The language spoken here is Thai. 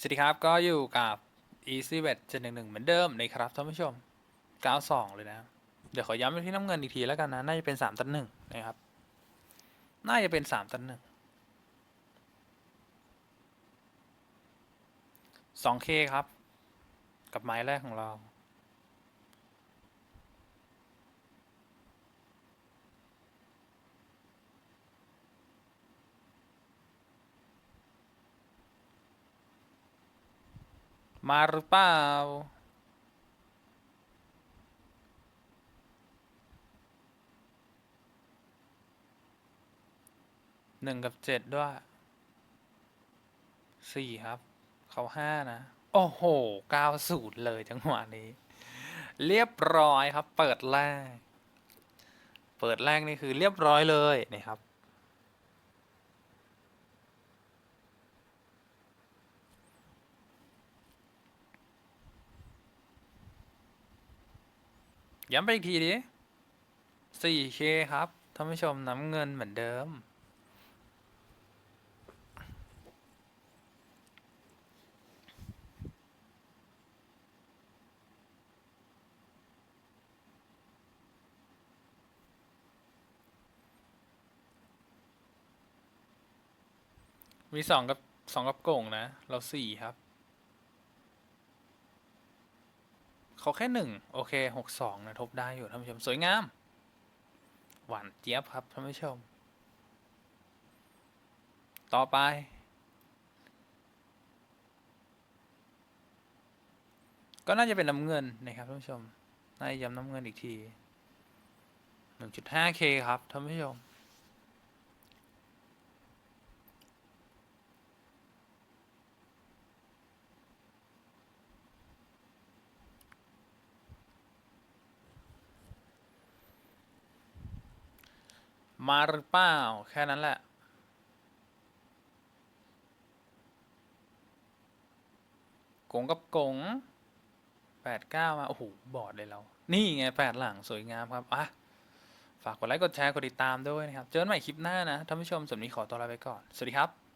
สวัสดีครับ ก็อยู่กับ Easy Bet 711 เหมือนเดิมนะครับท่านผู้ชม 92 เลยนะ เดี๋ยวขอย้ำไปที่น้ำเงินอีกทีแล้วกันนะ น่าจะเป็น 3 ตันหนึ่งนะครับ น่าจะเป็น 3 ตันหนึ่ง 2K ครับ กับไม้แรกของเรา มาหรือเปล่า หนึ่งกับเจ็ดด้วย สี่ครับ เขาห้านะ โอ้โหเก้าสูตรเลยจังหวะนี้ เรียบร้อยครับ เปิดแรก เปิดแรกนี่คือเรียบร้อยเลยนะครับ ย้ำไปอีกทีดิ 4K ครับท่านผู้ชมน้ำเงินเหมือนเดิม มีสองกับสองกับโก่งนะ เราสี่ครับ เขาแค่หนึ่งโอเคหกสองนะทบได้อยู่ท่านผู้ชมสวยงาม หวานเจี๊ยบครับท่านผู้ชม ต่อไป ก็น่าจะเป็นน้ำเงินนะครับท่านผู้ชมน่าจะย้ำน้ำเงินอีกที 1.5K ครับท่านผู้ชม มาหรือเปล่า แค่นั้นแหละ กงกับกงแปดเก้ามา โอ้โห บอดเลยเรา นี่ไงแปดหลังสวยงามครับ อะ ฝากกดไลค์ กดแชร์ กดติดตามด้วยนะครับ เจอกันใหม่คลิปหน้านะ ท่านผู้ชมสำหรับนี้ขอตัวลาไปก่อน สวัสดีครับ